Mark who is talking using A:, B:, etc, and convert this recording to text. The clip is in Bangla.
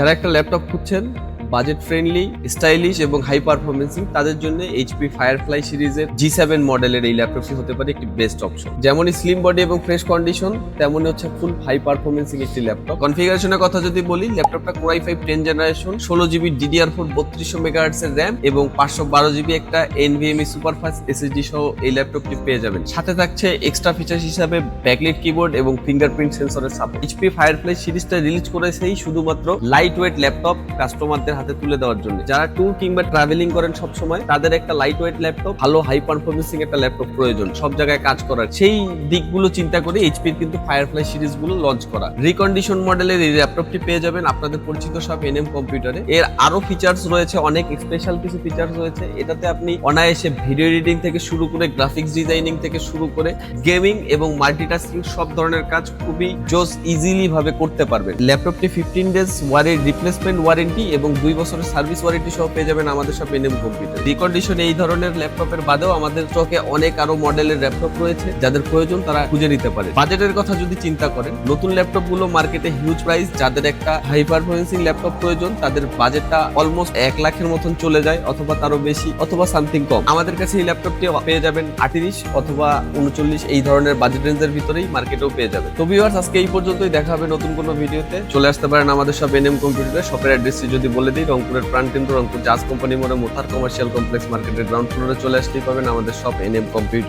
A: যারা একটা ল্যাপটপ খুঁজছেন বাজেট ফ্রেন্ডলি স্টাইলিশ এবং হাই পারফরমেন্সিং তাদের জন্য এইচপি ফায়ারফ্লাই সিরিজের জি সেভেন মডেলের এই ল্যাপটপটি হতে পারে একটি বেস্ট অপশন যেমনই স্লিম বডি এবং ফ্রেশ কন্ডিশন তেমনই হচ্ছে ফুল হাই পারফরমেন্সিং একটি ল্যাপটপ কনফিগারেশনের কথা যদি বলি ল্যাপটপটা core i five ten generation ষোলো জিবি ডিডিআর ফোর বত্রিশশো মেগাহার্টস এর র্যাম এবং পাঁচশো বারো জিবি একটা এনভিএমই সুপারফাস্ট এসএসডি সহ এই ল্যাপটপটি পেয়ে যাবেন। সাথে থাকছে এক্সট্রা ফিচার্স হিসাবে ব্যাকলিট কিবোর্ড এবং ফিঙ্গারপ্রিন্ট সেন্সরের সাপোর্ট এইচপি ফায়ারফ্লাই সিরিজটা রিলিজ করেছেই শুধুমাত্র লাইট ওয়েট ল্যাপটপ কাস্টমারদের হাতে তুলে দেওয়ার জন্য। যারা ট্যুর কিংবা ট্রাভেলিং করেন সব সময় তাদের একটা লাইট ওয়েট ল্যাপটপ ভালো হাই পারফরমেন্সিং একটা ল্যাপটপ প্রয়োজন, সব জায়গায় কাজ করার। সেই দিকগুলো চিন্তা করে এইচপির কিন্তু ফায়ারফ্লাই সিরিজগুলো লঞ্চ করা। রিকন্ডিশন মডেলের এই ল্যাপটপটি পেয়ে যাবেন আপনাদের পরিচিত সব এনএম কম্পিউটারে এর আরও ফিচার্স রয়েছে, অনেক স্পেশাল কিছু ফিচার্স রয়েছে। এটাতে আপনি অনায়াসে ভিডিও এডিটিং থেকে শুরু করে গ্রাফিক্স ডিজাইনিং থেকে শুরু করে গেমিং এবং মাল্টিটাস্কিং সব ধরনের কাজ খুবই জোস ইজিলি ভাবে করতে পারবেন। ল্যাপটপটি ফিফটিন ডেজ ওয়ারের রিপ্লেসমেন্ট ওয়ারেন্টি এবং দুই বছরের সার্ভিস ওয়ারেন্টি সহ পেয়ে যাবেন আমাদের সব এনএম কম্পিউটার রিকন্ডিশন এই ধরনের ল্যাপটপের বাদেও আমাদের স্টকে অনেক আরও মডেলের ল্যাপটপ রয়েছে, যাদের প্রয়োজন তারা খুঁজে নিতে পারে বাজেটের কথা যদি চিন্তা করেন, নতুন ল্যাপটপগুলো মার্কেটে হিউজ প্রাইস যাদের একটা হাই পারফরমেন্সিং ল্যাপটপ প্রয়োজন, তাদের বাজেটটা অলমোস্ট এক লাখের মতন চলে যায়, অথবা তারও বেশি, অথবা সামথিং কম। আমাদের কাছে এই ল্যাপটপটি পেয়ে যাবেন আটত্রিশ অথবা উনচল্লিশ, এই ধরনের বাজেট রেঞ্জের ভিতরেই মার্কেটেও পেয়ে যাবে তো ভিউয়ার্স আজকে এই পর্যন্তই, দেখা হবে নতুন কোনো ভিডিওতে চলে আসতে পারেন আমাদের সব এনএম কম্পিউটারে শপের অ্যাড্রেসটি যদি বলে দিই। রংপুরের প্রাণকেন্দ্র রংপুর জাজ কোম্পানি মোড়ে মোথার কমার্শিয়াল কমপ্লেক্স মার্কেটের গ্রাউন্ড ফ্লোরে চলে আসতেই পাবেন আমাদের সব এনএম কম্পিউটার